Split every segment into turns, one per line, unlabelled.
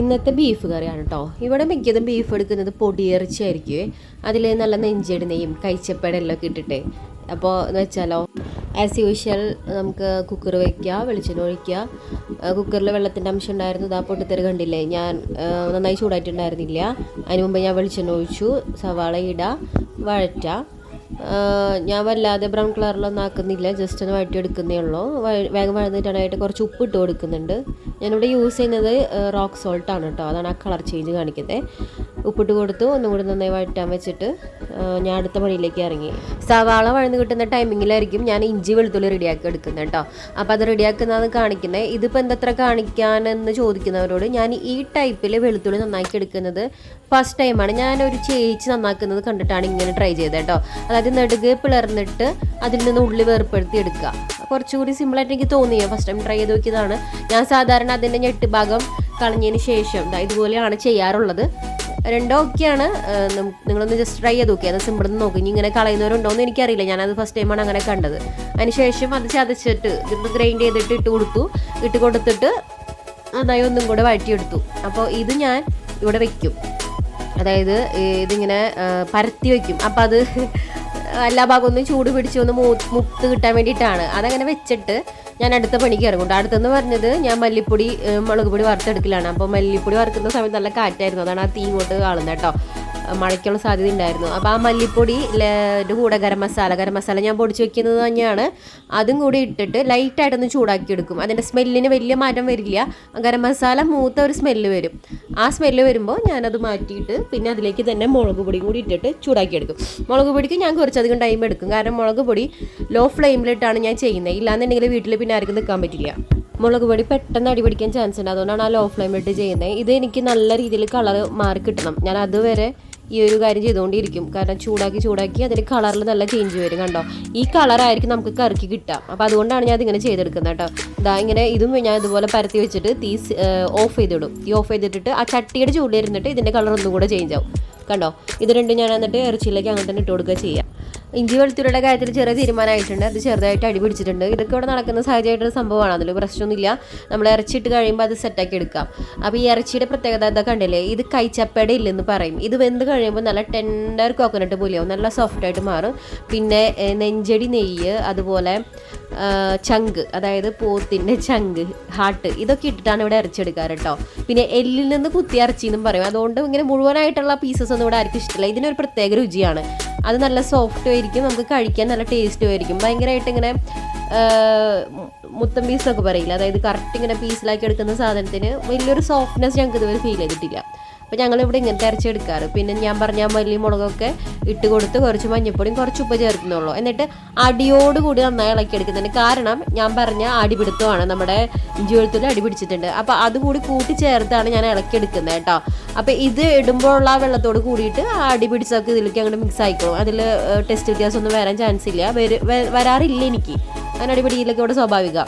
ഇന്നത്തെ ബീഫ് കറിയാണ് കേട്ടോ ഇവിടെ മിക്കതും ബീഫ് എടുക്കുന്നത് പൊടിയിറച്ചി ആയിരിക്കുമേ അതിൽ നല്ല നെഞ്ചെടി കൈച്ചപ്പടെല്ലാം ഒക്കെ ഇട്ടിട്ട്. അപ്പോൾ എന്ന് വെച്ചാലോ ആസ് യൂഷ്വൽ നമുക്ക് കുക്കർ വയ്ക്കുക വെളിച്ചെണ്ണ ഒഴിക്കുക കുക്കറിൽ വെള്ളത്തിന്റെ അംശം ഉണ്ടായിരുന്നു. ഇതാ പൊട്ടിത്തെറി കണ്ടില്ലേ? ഞാൻ നന്നായി ചൂടായിട്ടുണ്ടായിരുന്നില്ല. അതിന് മുമ്പ് ഞാൻ വെളിച്ചെണ്ണ ഒഴിച്ചു. സവാള ഇടുക വഴറ്റുക ഞാൻ വല്ലാതെ ബ്രൗൺ കളറിലൊന്നും ആക്കുന്നില്ല ജസ്റ്റ് ഒന്ന് വഴറ്റിയെടുക്കുന്നേ ഉള്ളൂ. വേഗം വഴന്നിട്ടാനായിട്ട് കുറച്ച് ഉപ്പ് ഇട്ട് കൊടുക്കുന്നുണ്ട്. ഞാനിവിടെ യൂസ് ചെയ്യുന്നത് റോക്ക് സോൾട്ടാണ് കേട്ടോ അതാണ് ആ കളർ ചേഞ്ച് കാണിക്കുന്നത്. ഉപ്പിട്ട് കൊടുത്തു. ഒന്നും കൂടി നന്നായി വഴറ്റാൻ വെച്ചിട്ട് ഞാൻ അടുത്ത പണിയിലേക്ക് ഇറങ്ങി. സവാള വഴന്ന് കിട്ടുന്ന ടൈമിങ്ങിലായിരിക്കും ഞാൻ ഇഞ്ചി വെളുത്തുള്ളി റെഡിയാക്കി എടുക്കുന്നത് കേട്ടോ. അപ്പോൾ അത് റെഡിയാക്കുന്നതാണ് കാണിക്കുന്നത്. ഇതിപ്പോൾ എന്തത്ര കാണിക്കാനെന്ന് ചോദിക്കുന്നവരോട് ഞാൻ ഈ ടൈപ്പിൽ വെളുത്തുള്ളി നന്നാക്കി എടുക്കുന്നത് ഫസ്റ്റ് ടൈമാണ് ഞാൻ ഒരു ചേച്ചി നന്നാക്കുന്നത് കണ്ടിട്ടാണ് ഇങ്ങനെ ട്രൈ ചെയ്തത് കേട്ടോ. അതായത് നെടുകെ പിളർന്നിട്ട് അതിൽ നിന്ന് ഉള്ളി വേർപ്പെടുത്തി എടുക്കുക. കുറച്ചുകൂടി സിമ്പിളായിട്ട് എനിക്ക് തോന്നിയ? ഫസ്റ്റ് ടൈം ട്രൈ ചെയ്ത് നോക്കിയതാണ്. ഞാൻ സാധാരണ അതിന്റെ ഞെട്ട് ഭാഗം കളഞ്ഞതിന് ശേഷം ഇതുപോലെയാണ് ചെയ്യാറുള്ളത്. രണ്ടോ ഒക്കെയാണ് നിങ്ങളൊന്ന് ജസ്റ്റ് ട്രൈ ചെയ്ത് നോക്കി. അത് സിമ്പിൾ നോക്കി. ഇനി ഇങ്ങനെ കളയുന്നവരുണ്ടോ എന്ന് എനിക്കറിയില്ല. ഞാനത് ഫസ്റ്റ് ടൈമാണ് അങ്ങനെ കണ്ടത്. അതിനുശേഷം അത് ചതച്ചിട്ട് ഇത് ഗ്രൈൻഡ് ചെയ്തിട്ട് ഇട്ട് കൊടുത്തു. ഇട്ട് കൊടുത്തിട്ട് അതായത് ഒന്നും കൂടെ വഴറ്റിയെടുത്തു. അപ്പോൾ ഇത് ഞാൻ ഇവിടെ വെക്കും. അതായത് ഇതിങ്ങനെ പരത്തി വെക്കും. അപ്പം അത് എല്ലാ ഭാഗവും ഒന്ന് ചൂട് പിടിച്ച് ഒന്ന് മുത്ത് കിട്ടാൻ വേണ്ടിയിട്ടാണ്. അതങ്ങനെ വെച്ചിട്ട് ഞാൻ അടുത്ത പണിക്ക് ഇറങ്ങും. അടുത്തെന്ന് പറഞ്ഞത് ഞാൻ മല്ലിപ്പൊടി മുളക് പൊടി വറുത്തെടുക്കലാണ്. അപ്പോൾ മല്ലിപ്പൊടി വറുക്കുന്ന സമയത്ത് നല്ല കാറ്റായിരുന്നു. അതാണ് ആ തീ ഇങ്ങോട്ട് കാണുന്നത് കേട്ടോ. മഴയ്ക്കുള്ള സാധ്യത ഉണ്ടായിരുന്നു അപ്പോൾ ആ മല്ലിപ്പൊടി കൂടെ ഗരം മസാല ഗരം മസാല ഞാൻ പൊടിച്ച് വെക്കുന്നത് തന്നെയാണ്. അതും കൂടി ഇട്ടിട്ട് ലൈറ്റായിട്ടൊന്ന് ചൂടാക്കി എടുക്കും അതിന്റെ സ്മെല്ലിന് വലിയ മാറ്റം വരില്ല. ഗരം മസാല മൂത്ത ഒരു സ്മെല്ല് വരും. ആ സ്മെല്ല് വരുമ്പോൾ ഞാനത് മാറ്റിയിട്ട് പിന്നെ അതിലേക്ക് തന്നെ മുളക് പൊടി കൂടി ഇട്ടിട്ട് ചൂടാക്കി എടുക്കും മുളക് പൊടിക്ക് ഞാൻ കുറച്ചധികം ടൈം എടുക്കും. കാരണം മുളക് പൊടി ലോ ഫ്ലെയിമിലിട്ടാണ് ഞാൻ ചെയ്യുന്നത്. ഇല്ലാന്നുണ്ടെങ്കിൽ വീട്ടിൽ പിന്നെ ആർക്കും നിൽക്കാൻ പറ്റില്ല. മുളക് പൊടി പെട്ടെന്ന് അടിപിടിക്കാൻ ചാൻസ് ഉണ്ട്. അതുകൊണ്ടാണ് ആ ലോ ഫ്ലെയിമിലിട്ട് ചെയ്യുന്നത്. ഇത് എനിക്ക് നല്ല രീതിയിൽ കളർ മാറി കിട്ടണം. ഞാൻ അതുവരെ ഈ ഒരു കാര്യം ചെയ്തുകൊണ്ടിരിക്കും. കാരണം ചൂടാക്കി ചൂടാക്കി അതിന് കളറിൽ നല്ല ചേഞ്ച് വരും കണ്ടോ? ഈ കളറായിരിക്കും നമുക്ക് കറക്കി കിട്ടുക. അപ്പോൾ അതുകൊണ്ടാണ് ഞാൻ ഇതിങ്ങനെ ചെയ്തെടുക്കുന്നത് കേട്ടോ. ഇതാ ഇങ്ങനെ ഇതും ഞാൻ ഇതുപോലെ പരത്തി വെച്ചിട്ട് തീ ഓഫ് ചെയ്തിടും. തീ ഓഫ് ചെയ്തിട്ടിട്ട് ആ ചട്ടിയുടെ ചൂടിലിരുന്നിട്ട് ഇതിന്റെ കളർ ഒന്നും കൂടെ ചേഞ്ച് ആവും. കണ്ടോ? ഇത് രണ്ടും ഞാൻ എന്നിട്ട് ഇറച്ചിയിലേക്ക് അങ്ങനെ തന്നെ ഇട്ട് കൊടുക്കുക ചെയ്യാം. ഇഞ്ചി വെളുത്തുള്ളിയുടെ കാര്യത്തിൽ ചെറിയ തീരുമാനമായിട്ടുണ്ട്. അത് ചെറുതായിട്ട് അടി പിടിച്ചിട്ടുണ്ട്. ഇതൊക്കെ ഇവിടെ നടക്കുന്ന സഹജമായിട്ടൊരു സംഭവമാണ്. അതിൽ പ്രശ്നമൊന്നുമില്ല. നമ്മൾ ഇറച്ചിയിട്ട് കഴിയുമ്പോൾ അത് സെറ്റാക്കി എടുക്കാം. അപ്പോൾ ഈ ഇറച്ചിയുടെ പ്രത്യേകത എന്താ കണ്ടില്ലേ? ഇത് കൈച്ചപ്പേടെ ഇല്ലെന്ന് പറയും. ഇത് വെന്ത് കഴിയുമ്പോൾ നല്ല ടെൻഡർ കോക്കനട്ട് പോലെയാവും നല്ല സോഫ്റ്റായിട്ട് മാറും. പിന്നെ നെഞ്ചടി നെയ്യ് അതുപോലെ ചങ്ക് അതായത് പോത്തിന്റെ ചങ്ക് ഹാർട്ട് ഇതൊക്കെ ഇട്ടിട്ടാണ് ഇവിടെ ഇറച്ചിയെടുക്കാറ് കേട്ടോ. പിന്നെ എല്ലിൽ നിന്ന് കുത്തി ഇറച്ചി എന്നും പറയും. അതുകൊണ്ട് ഇങ്ങനെ മുഴുവനായിട്ടുള്ള പീസസ് ഒന്നും ഇവിടെ ആർക്കും ഇഷ്ടമില്ല ഇതിനൊരു പ്രത്യേക രുചിയാണ്. അത് നല്ല സോഫ്റ്റ് ആയിരിക്കും നമുക്ക് കഴിക്കാൻ നല്ല ടേസ്റ്റും ആയിരിക്കും. ഭയങ്കരമായിട്ട് ഇങ്ങനെ മുത്തം പീസൊക്കെ പറയില്ല? അതായത് കറക്റ്റ് ഇങ്ങനെ പീസിലാക്കി എടുക്കുന്ന സാധനത്തിന് വലിയൊരു സോഫ്റ്റ്നെസ് ഞങ്ങൾക്ക് ഇതുവരെ ഫീൽ ചെയ്തിട്ടില്ല. അപ്പോൾ ഞങ്ങളിവിടെ ഇങ്ങനത്തെ ഇറച്ചെടുക്കാറ് പിന്നെ ഞാൻ പറഞ്ഞ മല്ലി മുളകൊക്കെ ഇട്ട് കൊടുത്ത് കുറച്ച് മഞ്ഞപ്പൊടിയും കുറച്ച് ഉപ്പ് ചേർക്കുന്നുള്ളൂ. എന്നിട്ട് അടിയോട് കൂടി നന്നായി ഇളക്കി എടുക്കുന്നുണ്ട് കാരണം ഞാൻ പറഞ്ഞ അടിപിടുത്തമാണ്. നമ്മുടെ ഇഞ്ചി വെളുത്തുള്ളി അടി പിടിച്ചിട്ടുണ്ട്. അപ്പോൾ അതുകൂടി കൂട്ടി ചേർത്താണ് ഞാൻ ഇളക്കി എടുക്കുന്നത് കേട്ടോ. അപ്പോൾ ഇത് ഇടുമ്പോഴുള്ള ആ വെള്ളത്തോട് കൂടിയിട്ട് ആ അടി പിടിച്ചൊക്കെ ഇതിലേക്ക് അങ്ങോട്ട് മിക്സ് ആയിക്കോളും. അതിൽ ടെസ്റ്റ് വ്യത്യാസമൊന്നും വരാൻ ചാൻസ് ഇല്ല. വര- വരാറില്ല എനിക്ക്. അങ്ങനെ അടിപിടിയിലൊക്കെ ഇവിടെ സ്വാഭാവിക.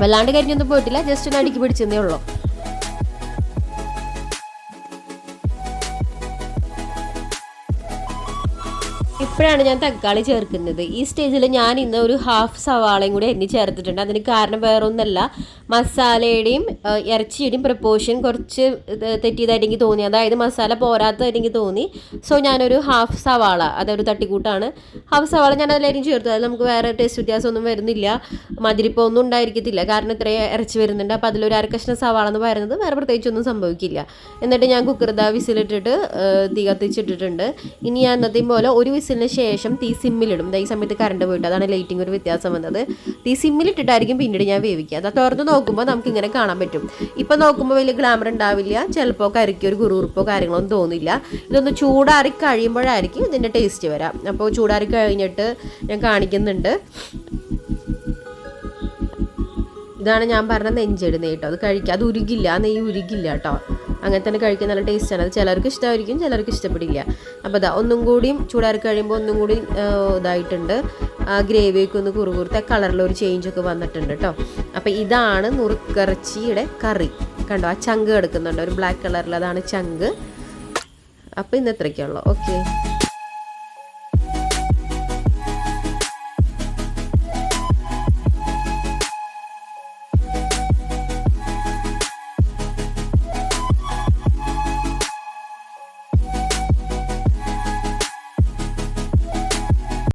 വല്ലാണ്ട് കരിഞ്ഞൊന്നും പോയിട്ടില്ല. ജസ്റ്റ് ഒന്ന് അടുക്കി പിടിച്ചതേ ഉള്ളൂ. ഇപ്പോഴാണ് ഞാൻ തക്കാളി ചേർക്കുന്നത്. ഈ സ്റ്റേജിൽ ഞാൻ ഇന്ന് ഒരു ഹാഫ് സവാളയും കൂടി എണ്ണി ചേർത്തിട്ടുണ്ട്. അതിന് കാരണം വേറൊന്നല്ല. മസാലയുടെയും ഇറച്ചിയുടെയും പ്രപ്പോർഷൻ കുറച്ച് തെറ്റിയതായിട്ട് എനിക്ക് തോന്നി. അതായത് മസാല പോരാത്തതായിട്ട് തോന്നി. സോ ഞാനൊരു ഹാഫ് സവാള അതൊരു തട്ടിക്കൂട്ടാണ്. ഹാഫ് സവാള ഞാൻ അതിലായിരിക്കും ചേർത്തു. അത് നമുക്ക് വേറെ ടേസ്റ്റ് വ്യത്യാസമൊന്നും വരുന്നില്ല. മതിരിപ്പം ഒന്നും ഉണ്ടായിരിക്കത്തില്ല. കാരണം ഇത്രയും ഇറച്ചി വരുന്നുണ്ട്. അപ്പോൾ അതിലൊരു അരക്കഷ്ണ സവാള എന്ന് പറയുന്നത് വേറെ പ്രത്യേകിച്ചൊന്നും സംഭവിക്കില്ല. എന്നിട്ട് ഞാൻ കുക്കർ ദാ വിസിലിട്ടിട്ട് തീ കത്തിച്ചിട്ടിട്ടുണ്ട്. ഇനി ഞാൻ എന്നത്തെയും പോലെ ഒരു വിസിലിന് ശേഷം തീ സിമ്മിലിടും ഈ സമയത്ത് കറണ്ട് പോയിട്ട് അതാണ് ലൈറ്റിംഗ് ഒരു വ്യത്യാസം വന്നത്. തീ സിമ്മിലിട്ടിട്ടായിരിക്കും പിന്നീട് ഞാൻ വേവിക്കുക. അത് തുറന്ന് നോക്കുമ്പോൾ നമുക്ക് ഇങ്ങനെ കാണാൻ പറ്റും. ഇപ്പം നോക്കുമ്പോൾ വലിയ ഗ്ലാമർ ഉണ്ടാവില്ല. ചിലപ്പോൾ കരുക്കി ഒരു കുറുറുപ്പോ കാര്യങ്ങളൊന്നും തോന്നില്ല. ഇതൊന്ന് ചൂടാറി കഴിയുമ്പോഴായിരിക്കും ഇതിന്റെ ടേസ്റ്റ് വരാം. അപ്പോൾ ചൂടാറി കഴിഞ്ഞിട്ട് ഞാൻ കാണിക്കുന്നുണ്ട്. ഇതാണ് ഞാൻ പറഞ്ഞ നെഞ്ചെടുന്ന കേട്ടോ അത് കഴിക്കുക അത് ഉരുകില്ല. ആ നെയ്യ് ഉരുകില്ല കേട്ടോ അങ്ങനെ തന്നെ കഴിക്കാൻ നല്ല ടേസ്റ്റാണ് അത് ചിലർക്ക് ഇഷ്ടമായിരിക്കും ചിലർക്ക് ഇഷ്ടപ്പെടില്ല. അപ്പോൾ അതാ ഒന്നും കൂടിയും ചൂടാറി കഴിയുമ്പോൾ ഒന്നും കൂടി ഇതായിട്ടുണ്ട്. ആ ഗ്രേവിയൊക്കെ ഒന്ന് കുറുകുറുത്ത കളറിൽ ഒരു ചേഞ്ച് ഒക്കെ വന്നിട്ടുണ്ട് കേട്ടോ അപ്പോൾ ഇതാണ് നുറുക്കിറച്ചിയുടെ കറി. കണ്ടോ? ആ ചങ്ക് കിടക്കുന്നുണ്ട്. ഒരു ബ്ലാക്ക് കളറിൽ അതാണ് ചങ്ക്. അപ്പോൾ ഇന്ന് ഇത്രയ്ക്കുള്ളൂ ഓക്കെ